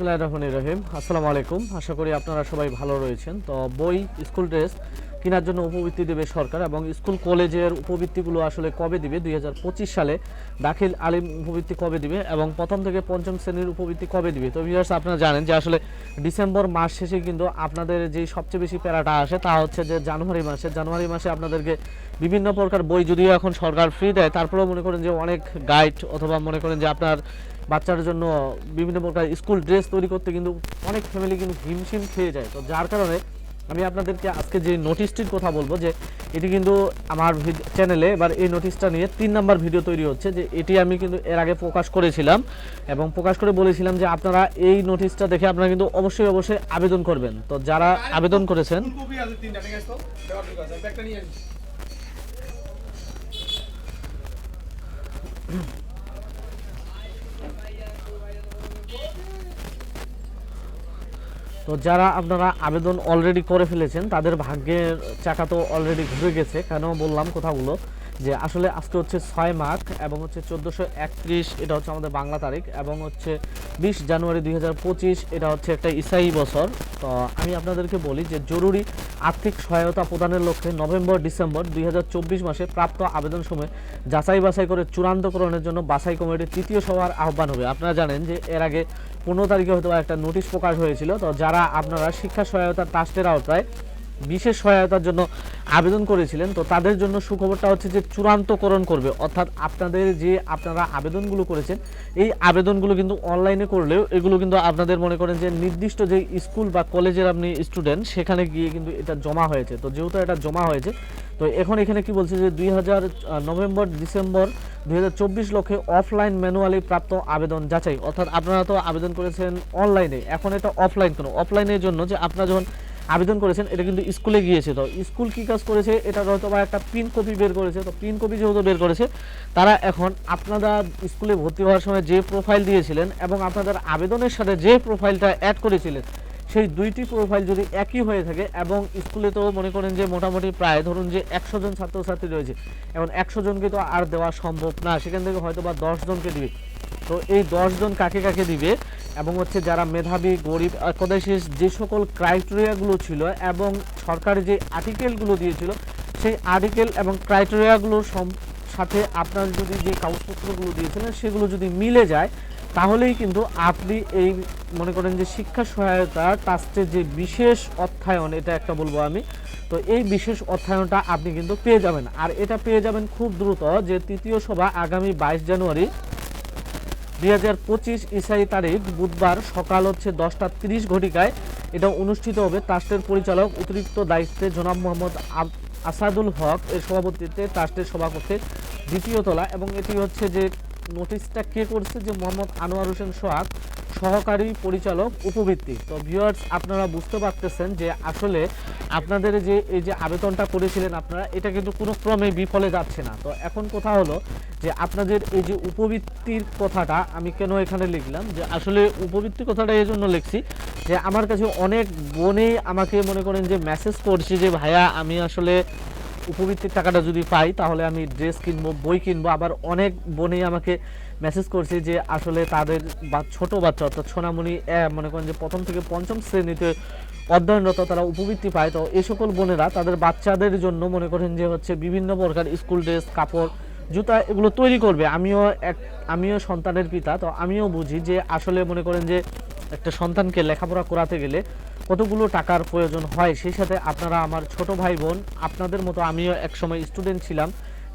রহিম। আসসালামু আলাইকুম। আশা করি আপনারা সবাই ভালো রয়েছেন। তো বই, স্কুল ড্রেস কেনার জন্য উপবৃত্তি দেবে সরকার এবং স্কুল কলেজের উপবৃত্তিগুলো আসলে কবে দিবে? দুই হাজার পঁচিশ সালে দাখিল আলিম উপবৃত্তি কবে দিবে এবং প্রথম থেকে পঞ্চম শ্রেণির উপবৃত্তি কবে দিবে? তো ভিউয়ার্স আপনারা জানেন যে আসলে ডিসেম্বর মাস শেষে কিন্তু আপনাদের যে সবচেয়ে বেশি প্যারাটা আসে তা হচ্ছে যে জানুয়ারি মাসে। জানুয়ারি মাসে আপনাদেরকে বিভিন্ন প্রকার বই যদিও এখন সরকার ফ্রি দেয়, তারপরেও মনে করেন যে অনেক গাইড অথবা মনে করেন যে আপনার বাচ্চার জন্য বিভিন্ন প্রকার স্কুল ড্রেস তৈরি করতে কিন্তু অনেক ফ্যামিলি কিন্তু হিমশিম খেয়ে যায়। তো যার কারণে আমি আপনাদেরকে আজকে যে নোটিশটির কথা বলব যে এটি কিন্তু আমার চ্যানেলে এবার এই নোটিশটা নিয়ে তিন নাম্বার ভিডিও তৈরি হচ্ছে যে এটি আমি কিন্তু এর আগে প্রকাশ করেছিলাম এবং প্রকাশ করে বলেছিলাম যে আপনারা এই নোটিশটা দেখে আপনারা কিন্তু অবশ্যই অবশ্যই আবেদন করবেন। তো যারা আবেদন করেছেন তো যারা আপনারা আবেদন অলরেডি করে ফেলেছেন, তাদের ভাগ্যের চাকা তো অলরেডি ঘুরে গেছে, কেন বললাম কথাগুলো। যে আসলে আজকে হচ্ছে ছয় মার্চ এবং হচ্ছে চোদ্দোশো একত্রিশ, এটা হচ্ছে আমাদের বাংলা তারিখ এবং হচ্ছে বিশ জানুয়ারি দুই হাজার পঁচিশ, এটা হচ্ছে একটা ইসাই বছর। তো আমি আপনাদেরকে বলি যে জরুরি আর্থিক সহায়তা প্রদানের লক্ষ্যে নভেম্বর, ডিসেম্বর দুই হাজার চব্বিশ মাসে প্রাপ্ত আবেদন সময় যাচাই বাছাই করে চূড়ান্তকরণের জন্য বাছাই কমিটির তৃতীয় সভার আহ্বান হবে। আপনারা জানেন যে এর আগে পনেরো তারিখে হয়তো একটা নোটিশ প্রকাশ হয়েছিল। তো যারা আপনারা শিক্ষা সহায়তা ট্রাস্টের আওতায় বিশেষ সহায়তার জন্য আবেদন করেছিলেন। তো তাদের জন্য সুখবরটা হচ্ছে যে চূড়ান্তকরণ করবে। অর্থাৎ আপনাদের যে আপনারা আবেদনগুলো করেছেন, এই আবেদনগুলো কিন্তু অনলাইনে করলেও এগুলো কিন্তু আপনাদের মনে করেন যে নির্দিষ্ট যে স্কুল বা কলেজের আপনি স্টুডেন্ট, সেখানে গিয়ে কিন্তু এটা জমা হয়েছে। তো যেহেতু এটা জমা হয়েছে, তো এখন এখানে কি বলছে যে দুই হাজার নভেম্বর, ডিসেম্বর দুই হাজার চব্বিশ লক্ষে অফলাইন ম্যানুয়ালি প্রাপ্ত আবেদন যাচাই। অর্থাৎ আপনারা তো আবেদন করেছেন অনলাইনে, এখন এটা অফলাইন কোনো? অফলাইনের জন্য যে আপনারা যখন আবেদন করেছেন, এটা কিন্তু স্কুলে গিয়েছে তো। স্কুল কি কাজ করেছে, এটা হয়তো বা একটা পিন কপি বের করেছে, তো পিন কপি যেহেতু বের করেছে, তারা এখন আপনারা স্কুলে ভর্তি হওয়ার সময় যে প্রোফাইল দিয়েছিলেন এবং আপনাদের আবেদনের সাথে যে প্রোফাইলটা অ্যাড করেছিলেন, সেই দুইটি প্রোফাইল যদি একই হয়ে থাকে এবং স্কুলে তো মনে করেন যে মোটামুটি প্রায় ধরুন যে একশো জন ছাত্রছাত্রী রয়েছে, এখন একশো জনকে তো আর দেওয়া সম্ভব না, সেখান থেকে হয়তো বা দশ জনকে দিবে। তো এই জন কাকে কাকে দিবে? এবং হচ্ছে যারা মেধাবী, গরিব একদাই শেষ যে সকল ক্রাইটেরিয়াগুলো ছিল এবং সরকার যে আর্টিকেলগুলো দিয়েছিল, সেই আর্টিকেল এবং ক্রাইটেরিয়াগুলোর সাথে আপনার যদি যে কাগজপত্রগুলো দিয়েছিলেন, সেগুলো যদি মিলে যায়, তাহলেই কিন্তু আপনি এই মনে করেন যে শিক্ষা সহায়তা ট্রাস্টের যে বিশেষ অর্থায়ন, এটা একটা বলব আমি, তো এই বিশেষ অর্থায়নটা আপনি কিন্তু পেয়ে যাবেন। আর এটা পেয়ে যাবেন খুব দ্রুত যে তৃতীয় সভা আগামী বাইশ জানুয়ারি দুই হাজার পঁচিশ ইসাই তারিখ বুধবার সকাল হচ্ছে দশটা তিরিশ ঘটিকায় এটা অনুষ্ঠিত হবে। ট্রাস্টের পরিচালক অতিরিক্ত দায়িত্বে জনাব মোহাম্মদ আসাদুল হক এর সভাপতিত্বে ট্রাস্টের সভাপতি দ্বিতীয় তলা এবং এটি হচ্ছে যে নোটিশটা কে করছে যে মোহাম্মদ আনোয়ার হোসেন সোহাগ, সহকারী পরিচালক উপবৃত্তি? তো ভিউয়ার্স আপনারা বুঝতে পারতেছেন যে আসলে আপনাদের যে, এই যে আবেদনটা করেছিলেন আপনারা, এটা কিন্তু কোনো ক্রমে বিফলে যাচ্ছে না। তো এখন কথা হলো যে আপনাদের এই যে উপবৃত্তির কথাটা আমি কেন এখানে লিখলাম? যে আসলে উপবৃত্তি কথাটা এই জন্য লিখছি যে আমার কাছে অনেক বোনেই আমাকে মনে করেন যে মেসেজ করছে যে, ভাইয়া, আমি আসলে উপবৃত্তির টাকাটা যদি পাই, তাহলে আমি ড্রেস কিনবো, বই কিনবো। আবার অনেক বোনেই আমাকে মেসেজ করছে যে, আসলে তাদের বা, ছোট বাচ্চা অর্থাৎ সোনামণি মনে করেন যে প্রথম থেকে পঞ্চম শ্রেণীতে অধ্যয়নরত তারা উপবৃত্তি পায়। তো এই সকল বোনেরা তাদের বাচ্চাদের জন্য মনে করেন যে হচ্ছে বিভিন্ন প্রকার স্কুল ড্রেস কাপড়, জুতা এগুলো তৈরি করবে। আমিও এক, আমিও সন্তানের পিতা, তো আমিও বুঝি যে আসলে মনে করেন যে একটা সন্তানকে লেখাপড়া করাতে গেলে কতগুলো টাকার প্রয়োজন হয়, সেই সাথে আপনারা আমার ছোট ভাই বোন, আপনাদের মতো আমিও একসময় স্টুডেন্ট ছিলাম,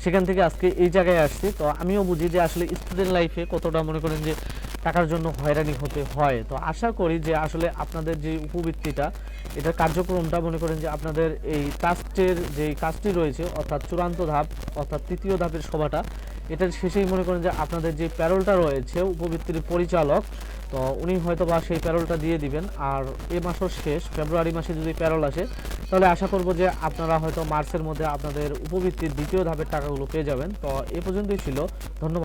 সেখান থেকে আজকে এই জায়গায় আসছি। তো আমিও বুঝি যে আসলে স্টুডেন্ট লাইফে কতটা মনে করেন যে টাকার জন্য হয়রানি হতে হয়। তো আশা করি যে আসলে আপনাদের যে উপবৃত্তিটা, এটার কার্যক্রমটা মনে করেন যে আপনাদের এই ট্রাস্টের যে কাজটি রয়েছে, অর্থাৎ চূড়ান্ত ধাপ, অর্থাৎ তৃতীয় ধাপের সভাটা এটার শেষেই মনে করেন যে আপনাদের যে প্যারোলটা রয়েছে, উপবৃত্তির পরিচালক, তো উনি হয়তো বা সেই প্যারোলটা দিয়ে দিবেন। আর এ মাসও শেষ, ফেব্রুয়ারি মাসে যদি প্যারোল আসে, তাহলে আশা করব যে আপনারা হয়তো মার্চের মধ্যে আপনাদের উপবৃত্তির দ্বিতীয় ধাপের টাকাগুলো পেয়ে যাবেন। তো এ পর্যন্তই ছিল। ধন্যবাদ।